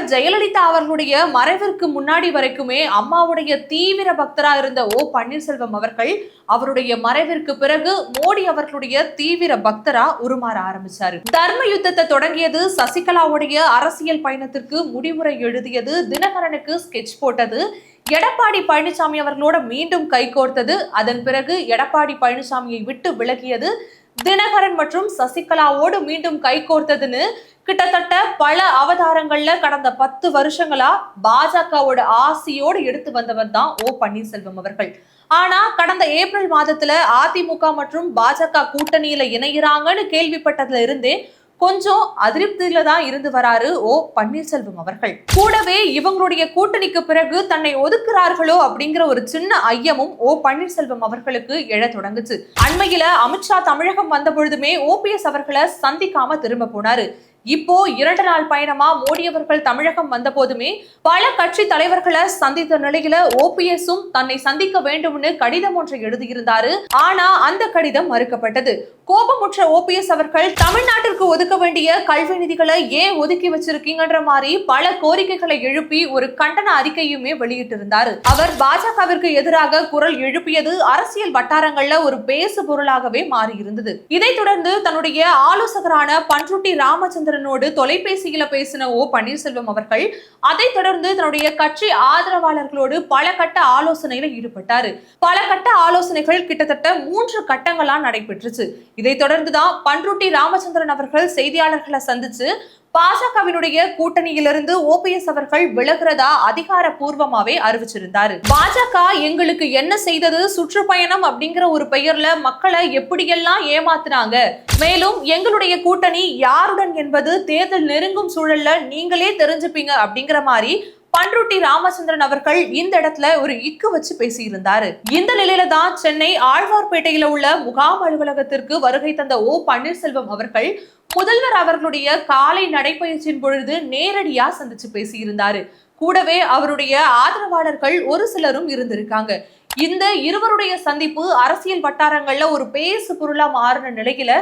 முதல்வர் ஜெயலலிதா அவர்களுடைய மறைவிற்கு முன்னாடி வரைக்குமே அம்மாவுடைய தீவிர பக்தரா இருந்த ஓ பன்னீர்செல்வம் அவர்கள் அவருடைய மறைவிற்கு பிறகு மோடி அவர்களுடைய தீவிர பக்தரா உருமாற ஆரம்பிச்சாரு. தர்ம யுத்தத்தை தொடங்கியது சசிகலாவுடைய அரசியல் பயணத்திற்கு முடிவுரை எழுதியது தினகரனுக்கு ஸ்கெட்ச் போட்டது எடப்பாடி பழனிசாமி அவர்களோட மீண்டும் கைகோர்த்தது அதன் பிறகு எடப்பாடி பழனிசாமியை விட்டு விலகியது தினகரன் மற்றும் சசிகலாவோடு மீண்டும் கைகோர்த்ததுன்னு கிட்டத்தட்ட பல அவதாரங்கள்ல கடந்த பத்து வருஷங்களா பாஜகவோட ஆசியோடு எடுத்து வந்தவர் தான் ஓ பன்னீர்செல்வம் அவர்கள். ஆனா கடந்த ஏப்ரல் மாதத்துல அதிமுக மற்றும் பாஜக கூட்டணியில இணைகிறாங்கன்னு கேள்விப்பட்டதுல இருந்தே கொஞ்சம் அதிருப்தியில தான் இருந்து வராரு ஓ பன்னீர்செல்வம் அவர்கள். கூடவே இவங்களுடைய கூட்டணிக்கு பிறகு தன்னை ஒதுக்குறார்களோ அப்படிங்கிற ஒரு சின்ன ஐயமும் ஓ பன்னீர்செல்வம் அவர்களுக்கு எழ தொடங்குச்சு. அண்மையில அமித்ஷா தமிழகம் வந்த பொழுதுமே ஓபிஎஸ் அவர்களை சந்திக்காம திரும்ப போனாரு. இப்போ இரண்டு நாள் பயணமா மோடி அவர்கள் தமிழகம் வந்த போதுமே பல கட்சி தலைவர்களை சந்தித்த நிலையில ஓபிஎஸும் தன்னை சந்திக்க வேண்டும்னு கடிதம் ஒன்றை எழுதியிருந்தாரு. ஆனா அந்த கடிதம் மறுக்கப்பட்டது. கோபமுற்ற ஓபிஎஸ் அவர்கள் தமிழ்நாட்டிற்கு ஒதுக்க வேண்டிய கல்வி நிதிகளை ஏன் ஒதுக்கி வச்சிருக்கீங்கன்ற மாதிரி பல கோரிக்கைகளை எழுப்பி ஒரு கண்டன அறிக்கையுமே வெளியிட்டிருந்தாரு. அவர் பாஜகவிற்கு எதிராக குரல் எழுப்பியது அரசியல் வட்டாரங்கள்ல ஒரு பேசு பொருளாகவே மாறியிருந்தது. இதைத் தொடர்ந்து தன்னுடைய ஆலோசகரான பன்ருட்டி ராமச்சந்திரனோடு தொலைபேசியில பேசின ஓ பன்னீர்செல்வம் அவர்கள் அதை தொடர்ந்து தன்னுடைய கட்சி ஆதரவாளர்களோடு பல கட்ட ஆலோசனையில ஈடுபட்டார். பல கட்ட ஆலோசனைகள் கிட்டத்தட்ட மூன்று கட்டங்களா நடைபெற்றுச்சு. இதை தொடர்ந்துதான் பன்ருட்டி ராமச்சந்திரன் அவர்கள் செய்தியாளர்களை சந்திச்சு பாஜகவினுடைய கூட்டணியிலிருந்து ஓபிஎஸ் அவர்கள் விலகிறதா அதிகாரப்பூர்வமாவே அறிவிச்சிருந்தாரு. பாஜக எங்களுக்கு என்ன செய்தது? சுற்றுப்பயணம் அப்படிங்கிற ஒரு பெயர்ல மக்களை எப்படியெல்லாம் ஏமாத்தினாங்க? மேலும் எங்களுடைய கூட்டணி யாருடன் என்பது தேர்தல் நெருங்கும் சூழல்ல நீங்களே தெரிஞ்சுப்பீங்க அப்படிங்கிற மாதிரி பன்ருட்டி ராமச்சந்திரன் அவர்கள் இந்த இடத்துல ஒரு இக்கு வச்சு பேசியிருந்தாரு. இந்த நிலையில தான் சென்னை ஆழ்வார்பேட்டையில உள்ள முகாம் அலுவலகத்திற்கு வருகை தந்த ஓ பன்னீர்செல்வம் அவர்கள் முதல்வர் அவர்களுடைய காலை நடைப்பயிற்சியின் பொழுது நேரடியா சந்திச்சு பேசியிருந்தாரு. கூடவே அவருடைய ஆதரவாளர்கள் ஒரு சிலரும் இருந்திருக்காங்க. இந்த இருவருடைய சந்திப்பு அரசியல் வட்டாரங்கள்ல ஒரு பேசு பொருளா மாறின நிலையில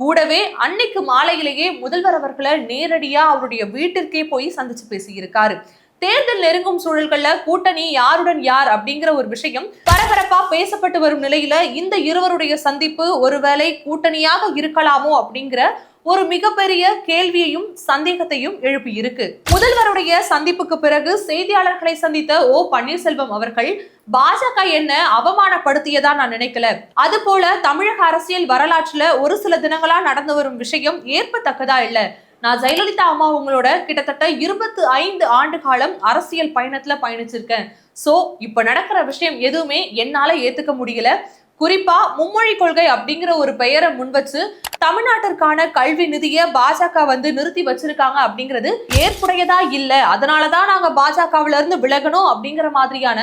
கூடவே அன்னைக்கு மாலையிலேயே முதல்வர் அவர்களை நேரடியா அவருடைய வீட்டிற்கே போய் சந்திச்சு பேசியிருக்காரு. தேர்தல் நெருங்கும் சூழல்கள்ல கூட்டணி யாருடன் யார் அப்படிங்கிற ஒரு விஷயம் பரபரப்பா பேசப்பட்டு வரும் நிலையில இந்த இருவருடைய சந்திப்பு ஒருவேளை கூட்டணியாக இருக்கலாமோ அப்படிங்கிற ஒரு மிகப்பெரிய கேள்வியையும் சந்தேகத்தையும் எழுப்பி இருக்கு முதல்வருடைய சந்திப்புக்கு பிறகு செய்தியாளர்களை சந்தித்த ஓ பன்னீர்செல்வம் அவர்கள் பாஜக என்ன அவமானப்படுத்தியதா நான் நினைக்கல. அது போல தமிழக அரசியல் வரலாற்றுல ஒரு சில தினங்களா நடந்து வரும் விஷயம் ஏற்பத்தக்கதா இல்ல. நான் ஜெயலலிதா அம்மா உங்களோட கிட்டத்தட்ட இருபத்தி ஐந்து ஆண்டு காலம் அரசியல் பயணத்துல பயணிச்சிருக்கேன். சோ இப்ப நடக்கிற விஷயம் எதுவுமே என்னால ஏத்துக்க முடியல. குறிப்பா மும்மொழி கொள்கை அப்படிங்கிற ஒரு பெயரை முன்வச்சு தமிழ்நாட்டிற்கான கல்வி நிதியை பாஜக வந்து நிறுத்தி வச்சிருக்காங்க அப்படிங்கிறது ஏற்புடையதா இல்ல? அதனாலதான் நாங்க பாஜகவில இருந்து விலகணும் அப்படிங்கிற மாதிரியான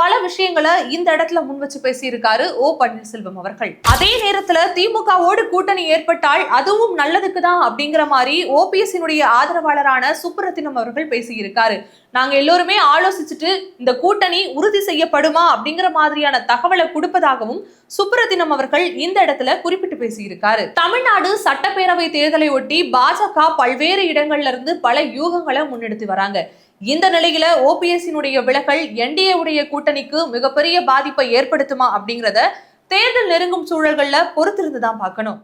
பல விஷயங்களை இந்த இடத்துல முன் வச்சு பேசியிருக்காரு ஓ பன்னீர்செல்வம் அவர்கள். அதே நேரத்துல திமுகவோடு கூட்டணி ஏற்பட்டால் அதுவும் நல்லதுக்கு தான் அப்படிங்கிற மாதிரி ஓபிஎஸ்னுடைய ஆதரவாளரான சுப்ரத்தினம் அவர்கள் பேசியிருக்காரு. நாங்க எல்லோருமே ஆலோசிச்சுட்டு இந்த கூட்டணி உறுதி செய்யப்படுமா அப்படிங்கிற மாதிரியான தகவலை கொடுப்பதாகவும் சுப்ரதினம் அவர்கள் இந்த இடத்துல குறிப்பிட்டு பேசியிருக்காரு. தமிழ்நாடு சட்டப்பேரவை தேர்தலை ஒட்டி பாஜக பல்வேறு இடங்கள்ல இருந்து பல யூகங்களை முன்னெடுத்து வராங்க. இந்த நிலையில ஓபிஎஸ்சினுடைய விலகல் என்டிஏ உடைய கூட்டணிக்கு மிகப்பெரிய பாதிப்பை ஏற்படுத்துமா அப்படிங்கிறத தேர்தல் நெருங்கும் சூழல்கள்ல பொறுத்திருந்து தான் பார்க்கணும்.